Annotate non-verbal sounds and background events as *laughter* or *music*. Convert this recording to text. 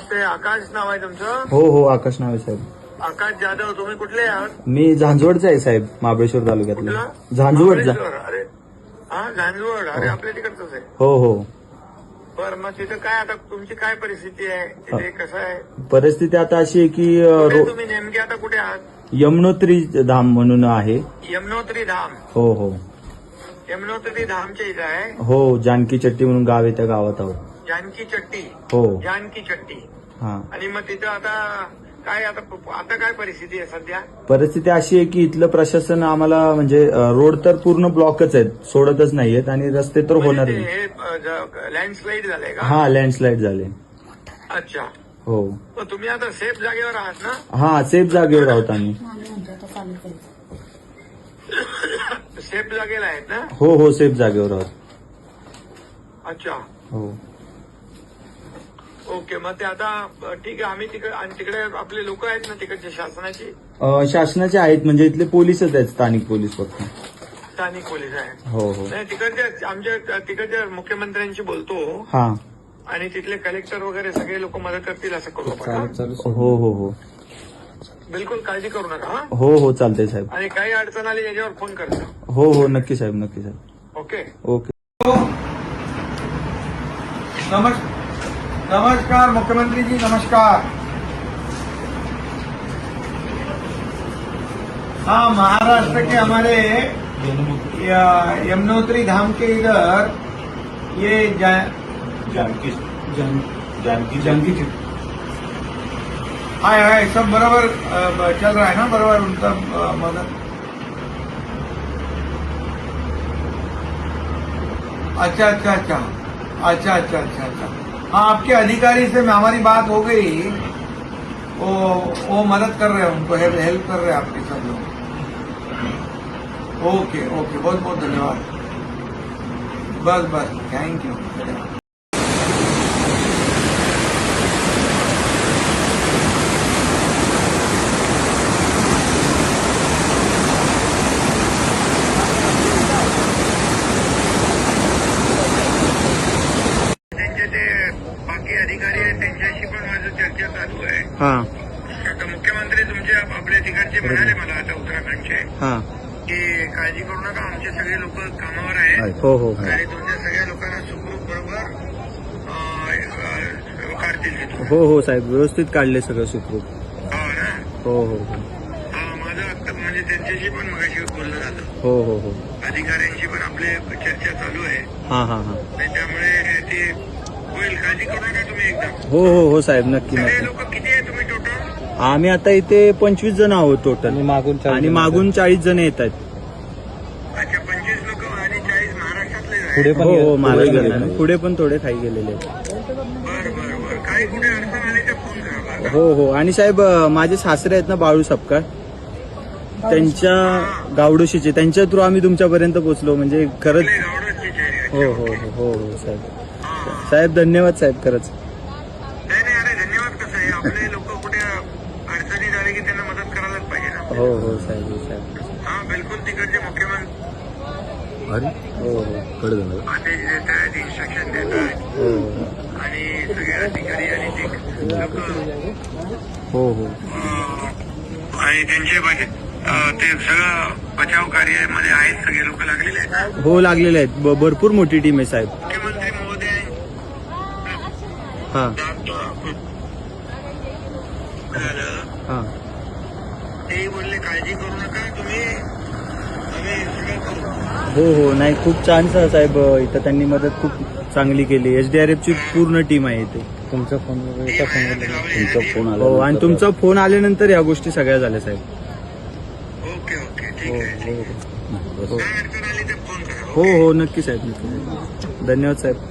नमस्ते आकाश नाव आहे तुमचं? हो हो आकाश नाव आहे साहेब. आकाश जाधव तुम्ही कुठले आहात? मी झांजवडचा आहे साहेब महाबळेश्वर तालुक्यातला. कुठला? झांजवड जा- महाबळेश्वर. अरे. हा झांजवड अरे आपल्या तिकडचंच आहे. हो हो. बरं मग तिथं काय आता तुमची काय परिस्थिती आहे? तिथे कसं आहे? परिस्थिती आता अशी आहे की अ, कुठे रो- तुम्ही नेमके आता कुठे आहात? यमुनोत्री धाम म्हणून आहे. यमुनोत्री धाम. हो हो. यमुनोत्री धामच्या इथं आहे? हो जानकी चट्टी म्हणून गाव आहे त्या गावात आहोत. जानकी चट्टी हो. जानकी चट्टी. हा. आणि मग तिथं आता काय आता आता काय परिस्थिती आहे सध्या? परिस्थिती अशी आहे की इथलं प्रशासन आम्हाला म्हणजे रोड तर पूर्ण ब्लॉकच आहेत सोडतच नाहीयेत आणि रस्ते तर होणार म्हणजे नाही हे लँडस्लाईड झालंय का? हा लँडस्लाईड झाले. अच्छा. हो. मग तुम्ही आता सेफ जागेवर आहात ना? हा सेफ जागेवर आहोत आम्ही. *coughs* सेफ जागेला आहेत ना? हो हो सेफ जागेवर आहोत. अच्छा. हो. ओके मग ते आता ठीक आहे आम्ही तिकडे आणि तिकडे आपले लोक आहेत ना तिकडचे शासनाची? अ, शासनाचे आहेत म्हणजे इथले पोलीसच आहेत स्थानिक पोलीस फक्त. स्थानिक पोलीस आहेत. हो हो. नाही तिकडच्या आमच्या तिकडच्या मुख्यमंत्र्यांशी बोलतो. हा. आणि तिथले कलेक्टर वगैरे सगळे लोक मदत करतील असं करू आपण हा? हो हो हो. बिलकुल काळजी करू नका हा? हो हो चालतंय साहेब. आणि काही अडचण आली याच्यावर फोन करता हो हो नक्की साहेब नक्की साहेब. ओके. ओके. नमस् नमस्कार मुख्यमंत्री जी नमस्कार। हाँ महाराष्ट्र के हमारे यमुनोत्री धाम के इधर ये जा, जानकी जानकी जानकी चि- हाय हाय सब बराबर चल रहा है ना बराबर उनका मदद। अच्छा अच्छा अच्छा। अच्छा अच्छा अच्छा अच्छा। हाँ आपके अधिकारी से हमारी बात हो गई। वो वो मदद कर रहे हैं उनको, हेल्प हेल्प कर रहे हैं आपके सब लोग। ओके ओके, बहुत बहुत धन्यवाद। बस बस, थैंक यू। आता मुख्यमंत्री तुमचे आपले तिकडचे म्हणाले मला आता उत्तराखंडचे. की काळजी करू नका आमचे सगळे लोक कामावर आहेत. हो हो. आणि तुमच्या सगळ्या लोकांना सुखरूप बरोबर काढतील हो हो साहेब. व्यवस्थित काढले सगळं सुखरूप. हो हो हो हो. माझं आता म्हणजे त्यांच्याशी पण मगाशी बोलणं झालं. हो हो हो. अधिकाऱ्यांशी पण आपले चर्चा चालू आहे. हा हा हा. त्यामुळे ते होईल. काळजी करू नका तुम्ही एकदम हो हो हो साहेब. नक्की. लोक किती आम्ही आता इथे पंचवीस जण आहोत टोटल आणि मागून चाळीस जण येत आहेत. अच्छा पंचवीस लोक आणि चाळीस महाराष्ट्रातले हो हो महाराष्ट्रात पुढे पण थोडे खाई गेलेले आहेत. बरं बरं बरं. काही कुठे अडचण आली तर फोन करा बरं. का? हो हो. आणि साहेब अ, माझे सासरे आहेत ना बाळू सपकाळ. त्यांच्या गावडोशीचे. त्यांच्या थ्रू आम्ही तुमच्यापर्यंत पोहोचलो. म्हणजे खरंच आपले गावडोची. हो हो हो हो हो साहेब. साहेब धन्यवाद साहेब खरंच. नाही नाही अरे धन्यवाद कसं आहे? आपले लोक कुठे अडचणी झाले की त्यांना मदत करायलाच पाहिजे ना हो हो साहेब हो साहेब. हा बिलकुल तिकडचे मुख्यमंत्री. हो हो. आदेश देत आहेत इन्स्ट्रक्शन देत आहेत हो हो. आणि सगळे अधिकारी आणि ते लोक हो हो. आणि त्यांचे बाकी अं, ते सगळं बचाव कार्यामध्ये आहेत सगळे लोक लागलेले आहेत. हो लागलेले आहेत. ब- भरपूर मोठी टीम आहे साहेब. मुख्यमंत्री महोदय. हा. झालं हा. काळजी करू नका तुम्ही हो हो नाही खूप छान सा- साहेब इथं त्यांनी मदत खूप चांगली केली. एसडीआरएफ ची पूर्ण टीम आहे इथे. तुमचा फोन टीम आहे ना, ते लावलेली हो आणि तुमचा फोन आल्यानंतर या गोष्टी सगळ्या झाल्या साहेब. ओके ओके ठीक हो आहे हो हो. आली फोन हो हो नक्की साहेब नक्की. धन्यवाद साहेब.